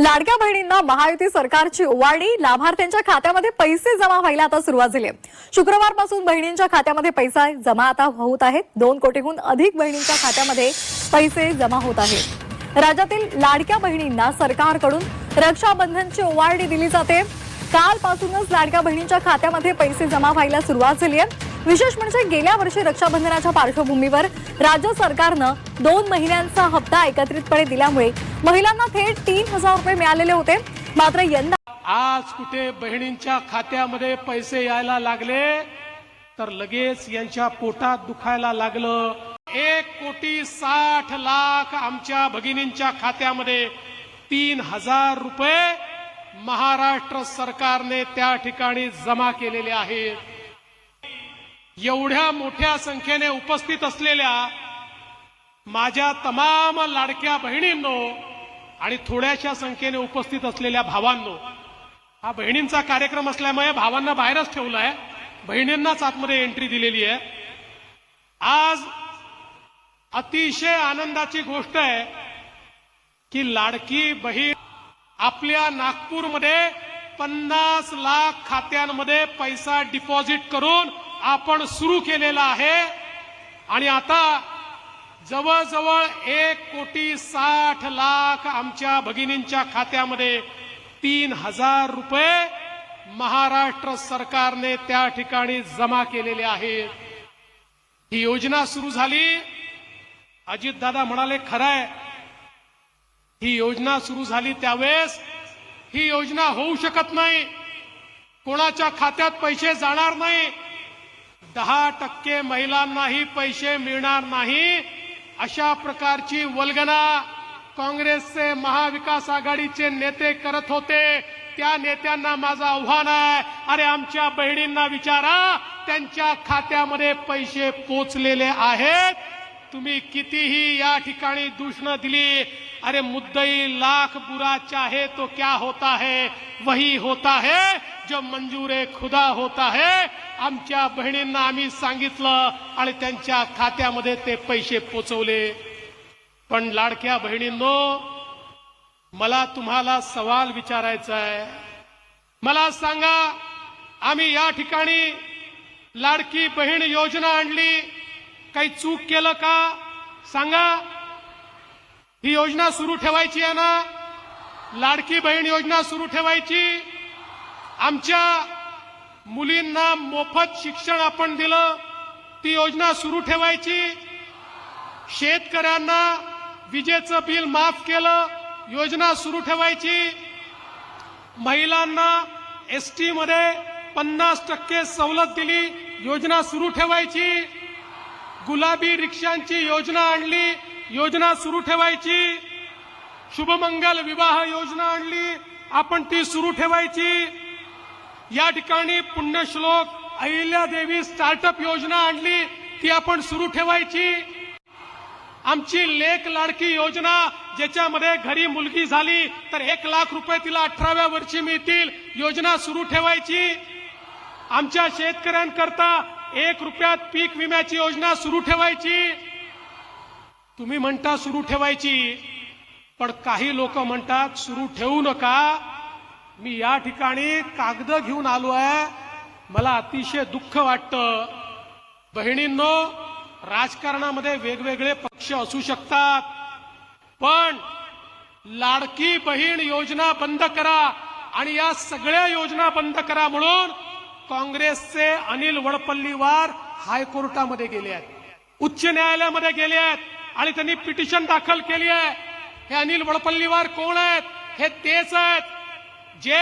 लाडक्या बहिणींना महायुती सरकारची ओवाळणी लाभार्थ्यांच्या खात्यामध्ये पैसे जमा व्हायला आता सुरुवात झाली आहे. शुक्रवारपासून बहिणींच्या खात्यामध्ये पैसा जमा आता होत आहेत. दोन कोटीहून अधिक बहिणींच्या खात्यामध्ये पैसे जमा होत आहेत. राज्यातील लाडक्या बहिणींना सरकारकडून रक्षाबंधनची ओवाळणी दिली जाते. कालपासूनच लाडक्या बहिणींच्या खात्यामध्ये पैसे जमा व्हायला सुरुवात झाली आहे. विशेष म्हणजे गेल्या वर्षी रक्षाबंधनाच्या पार्श्वभूमीवर राज्य सरकारनं दोन महिन्यांचा हप्ता एकत्रितपणे दिल्यामुळे महिलांना थेट तीन हजार रुपये मिळालेले होते. मात्र यंदा आज कुठे बहिणींच्या खात्यामध्ये पैसे यायला लागले तर लगेच यांच्या पोटात दुखायला लागलं. एक कोटी साठ लाख आमच्या भगिनींच्या खात्यामध्ये तीन हजार रुपये महाराष्ट्र सरकारने त्या ठिकाणी जमा केलेले आहेत. एवढ्या मोठ्या संख्येने उपस्थित असलेल्या माझ्या तमाम लाडक्या बहिणींनो आणि थोड्याशा संख्येने उपस्थित असलेल्या भावांनो हा बहिणींचा कार्यक्रम असल्यामुळे भावांना बाहेरच ठेवलाय. बहिणींनाच आतमध्ये एंट्री दिलेली आहे. आज अतिशय आनंदाची गोष्ट आहे की लाडकी बहीण आपल्या नागपूरमध्ये पन्नास लाख खात्यांमध्ये पैसा डिपॉझिट करून आपण सुरू केलेला आहे. आणि आता जवळजवळ एक कोटी साठ लाख आमच्या भगिनींच्या खात्यामध्ये तीन हजार रुपये महाराष्ट्र सरकारने त्या ठिकाणी जमा केलेले आहेत. ही योजना सुरू झाली. अजितदादा म्हणाले खरंय. ही योजना सुरू झाली त्यावेळेस ही योजना होऊ शकत नाही. कोणाच्या खात्यात पैसे जाणार नाही. दहा टक्के महिलांनाही पैसे मिळणार नाही अशा प्रकारची वल्गना काँग्रेसचे महाविकास आघाडीचे नेते करत होते. त्या नेत्यांना माझं आव्हान आहे. अरे आमच्या बहिणींना विचारा त्यांच्या खात्यामध्ये पैसे पोचलेले आहेत. तुम्ही कितीही या ठिकाणी दूषणं दिली अरे मुद्दई लाख बुरा चाहे तो क्या होता है वही होता है जो मंजूर खुदा होता है। आमच्या बहिणींना आम्ही सांगितलं आणि त्यांच्या खात्यामध्ये ते पैसे पोचवले. पण लाडक्या बहिणींनो मला तुम्हाला सवाल विचारायचा आहे. मला सांगा आम्ही या ठिकाणी लाडकी बहीण योजना आणली काही चूक केलं का? सांगा. ही योजना सुरू ठेवायची आहे ना? लाडकी बहीण योजना सुरू ठेवायची. आमच्या मुलींना मोफत शिक्षण आपण दिलं. ती योजना सुरू ठेवायची. शेतकऱ्यांना विजेचं बिल माफ केलं. योजना सुरू ठेवायची. महिलांना एस पन्नास टक्के सवलत दिली. योजना सुरू ठेवायची. गुलाबी रिक्षांची योजना आणली योजना सुरू ठेवायची. शुभमंगल विवाह योजना आणली आपण ती सुरू ठेवायची. या ठिकाणी पुण्यश्लोक अहिल्यादेवी स्टार्टअप योजना आणली ती आपण सुरू ठेवायची. आमची लेख लाडकी योजना ज्याच्यामध्ये घरी मुलगी झाली तर एक लाख रुपये तिला अठराव्या वर्षी मिळतील योजना सुरू ठेवायची. आमच्या शेतकऱ्यांकरता एक रुपयात पीक विम्याची योजना सुरू ठेवायची. तुम्ही म्हणता सुरू ठेवायची पण काही लोक म्हणतात सुरू ठेवू नका. मी या ठिकाणी कागद घेऊन आलो आहे. मला अतिशय दुःख वाटतं. बहिणींनो राजकारणामध्ये वेगवेगळे पक्ष असू शकतात पण लाडकी बहीण योजना बंद करा आणि या सगळ्या योजना बंद करा म्हणून काँग्रेसचे अनिल वडपल्लीवार हायकोर्टामध्ये गेले आहेत. उच्च न्यायालयामध्ये गेले आहेत आणि त्यांनी पिटिशन दाखल केली आहे. हे अनिल वडपल्लीवार कोण आहेत? हे तेच आहेत जे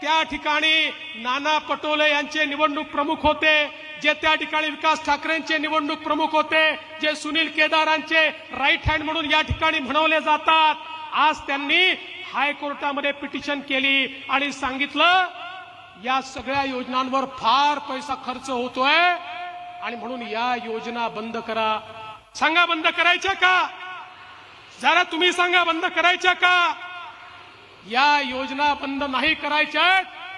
त्या ठिकाणी नाना पटोले यांचे निवडणूक प्रमुख होते जे त्या ठिकाणी विकास ठाकरेंचे निवडणूक प्रमुख होते जे सुनील केदारांचे राईट हँड म्हणून या ठिकाणी म्हणवले जातात. आज त्यांनी हायकोर्टामध्ये पिटिशन केली आणि सांगितलं या सगळ्या योजनांवर फार पैसा खर्च होतोय. आणि म्हणून या योजना बंद करा. सांगा बंद करायच्या का? जरा तुम्ही सांगा बंद करायच्या का? या योजना बंद नाही करायच्या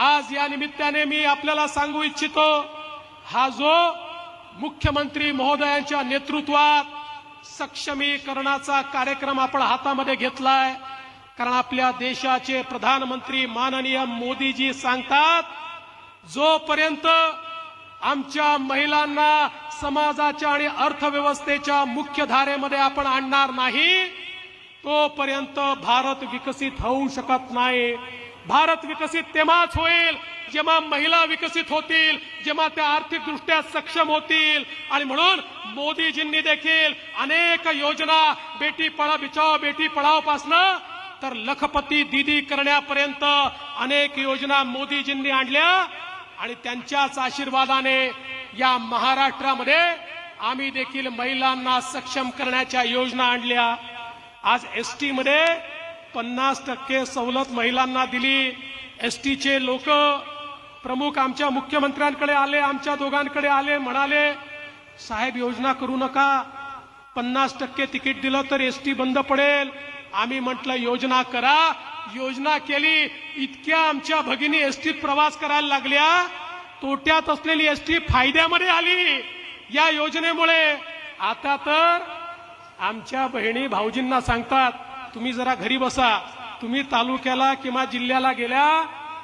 आज या निमित्ताने मी आपल्याला सांगू इच्छितो हा जो मुख्यमंत्री महोदयांच्या नेतृत्वात सक्षमीकरणाचा कार्यक्रम आपण हातामध्ये घेतलाय कारण आपल्या देशाचे प्रधानमंत्री माननीय मोदीजी सांगतात जोपर्यंत आमच्या महिलांना समाजाच्या आणि अर्थव्यवस्थेच्या मुख्य धारेमध्ये आपण आणणार नाही तोपर्यंत भारत विकसित होऊ शकत नाही. भारत विकसित तेव्हाच होईल जेव्हा महिला विकसित होतील जेव्हा त्या आर्थिकदृष्ट्या सक्षम होतील. आणि म्हणून मोदीजींनी देखील अनेक योजना बेटी पळा बिचाव बेटी पळाव पासनं तर लखपती दिदी करण्यापर्यंत अनेक योजना मोदीजींनी आणल्या. आणि त्यांच्याच आशीर्वादाने या महाराष्ट्रामध्ये आम्ही देखील महिलांना सक्षम करण्याच्या योजना आणल्या. आज एस टी मध्ये पन्नास टक्के सवलत महिलांना दिली. एस टीचे लोक प्रमुख आमच्या मुख्यमंत्र्यांकडे आले आमच्या दोघांकडे आले म्हणाले साहेब योजना करू नका. पन्नास टक्के तिकीट दिलं तर एस टी बंद पडेल. आम्ही म्हटलं योजना करा. योजना केली. इतक्या आमच्या भगिनी एसटीत प्रवास करायला लागल्या. तोट्यात असलेली एसटी फायद्यामध्ये आली. या योजनेमुळे. आता तर आमच्या बहिणी भाऊजींना सांगतात तुम्ही जरा घरी बसा. तुम्ही तालुक्याला किंवा जिल्ह्याला गेल्या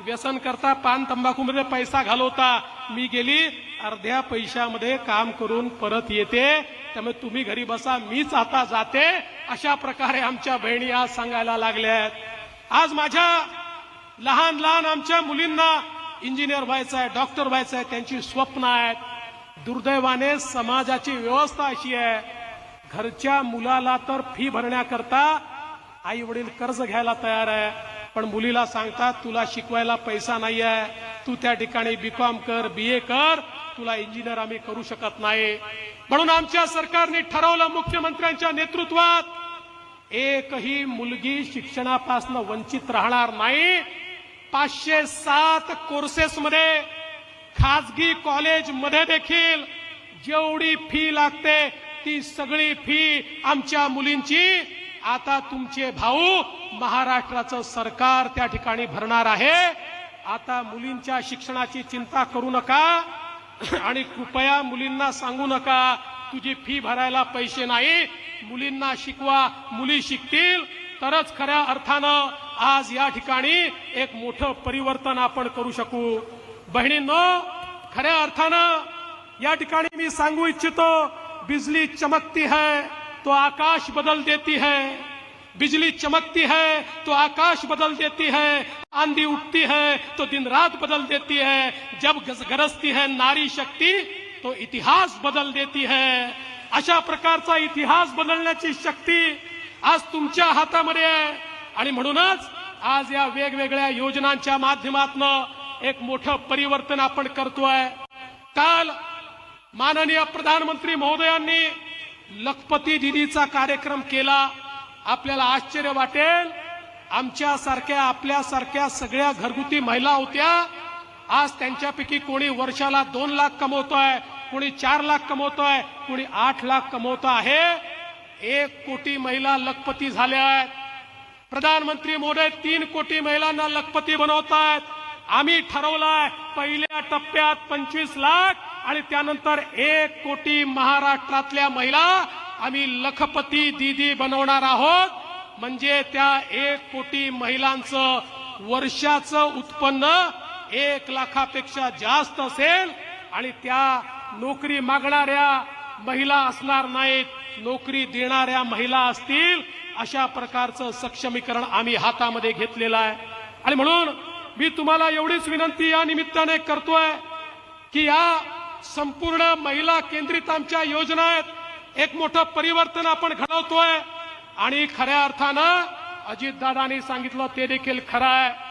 व्यसन करता पान तंबाखूमध्ये पैसा घालवता. मी गेली अर्ध्या पैशामध्ये काम करून परत येते. त्यामुळे तुम्ही घरी बसा मीच आता जाते. अशा प्रकारे आमच्या बहिणी आज सांगायला लागल्यात. आज माझ्या लहान लहान आमच्या मुलींना इंजिनियर व्हायचं आहे डॉक्टर व्हायचं आहे त्यांची स्वप्न आहेत. दुर्दैवाने समाजाची व्यवस्था अशी आहे. घरच्या मुलाला तर फी भरण्याकरता आई वडील कर्ज घ्यायला तयार आहे पण मुलीला सांगतात तुला शिकवायला पैसा नाही आहे तू त्या ठिकाणी बीकॉम कर बी ए कर. तुला इंजिनियर आम्ही करू शकत नाही. म्हणून आमच्या सरकारने ठरवलं मुख्यमंत्र्यांच्या नेतृत्वात एकही मुलगी शिक्षणापासून वंचित राहणार नाही. पाचशे सात कोर्सेसमध्ये खाजगी कॉलेजमध्ये देखील जेवढी फी लागते ती सगळी फी आमच्या मुलींची आता तुमचे भाऊ महाराष्ट्राचं सरकार त्या ठिकाणी भरणार आहे. आता मुलींच्या शिक्षणाची चिंता करू नका आणि कृपया मुलींना सांगू नका तुझी फी भरायला पैसे नाही. मुलींना शिकवा मुली शिकतील. तरच खऱ्या अर्थानं आज या ठिकाणी एक मोठं परिवर्तन आपण करू शकू. बहिणींनो खऱ्या अर्थानं या ठिकाणी मी सांगू इच्छितो बिजली चमकती है. तो आकाश बदल देती है। बिजली चमकती है तो आकाश बदल देती है। आंधी उठती है तो दिन रात बदल देती है। जब गरजती है नारी शक्ती तो इतिहास बदल देती है। अशा प्रकारचा इतिहास बदलण्याची शक्ती आज तुमच्या हातामध्ये आहे। आणि म्हणूनच आज या वेगवेगळ्या योजनांच्या माध्यमातून एक मोठं परिवर्तन आपण करतोय। काल माननीय प्रधानमंत्री महोदयांनी लखपती दिदीचा कार्यक्रम केला. आपल्याला आश्चर्य वाटेल. आमच्यासारख्या आपल्यासारख्या सगळ्या घरगुती महिला होत्या. आज त्यांच्यापैकी कोणी वर्षाला दोन लाख कमवतोय कोणी चार लाख कमवतोय कोणी आठ लाख कमवत आहे. एक कोटी महिला लखपती झाल्या आहेत. प्रधानमंत्री मोदी तीन कोटी महिलांना लखपती बनवतायत. आम्ही ठरवलंय पहिल्या टप्प्यात पंचवीस लाख आणि त्यानंतर एक कोटी महाराष्ट्रातल्या महिला आम्ही लखपती दीदी बनवणार आहोत. म्हणजे त्या एक कोटी महिलांचं वर्षाचं उत्पन्न एक लाखापेक्षा जास्त असेल. आणि त्या नोकरी मागणाऱ्या महिला असणार नाहीत नोकरी देणाऱ्या महिला असतील अशा प्रकारचं सक्षमीकरण आम्ही हातामध्ये घेतलेलं आहे. आणि म्हणून मी तुम्हाला एवढीच विनंती या निमित्ताने करतोय की या संपूर्ण महिला केंद्रित आमच्या योजना आहेत एक मोठं परिवर्तन आपण घडवतोय. आणि खऱ्या अर्थानं अजितदादांनी सांगितलं ते देखील खरं आहे.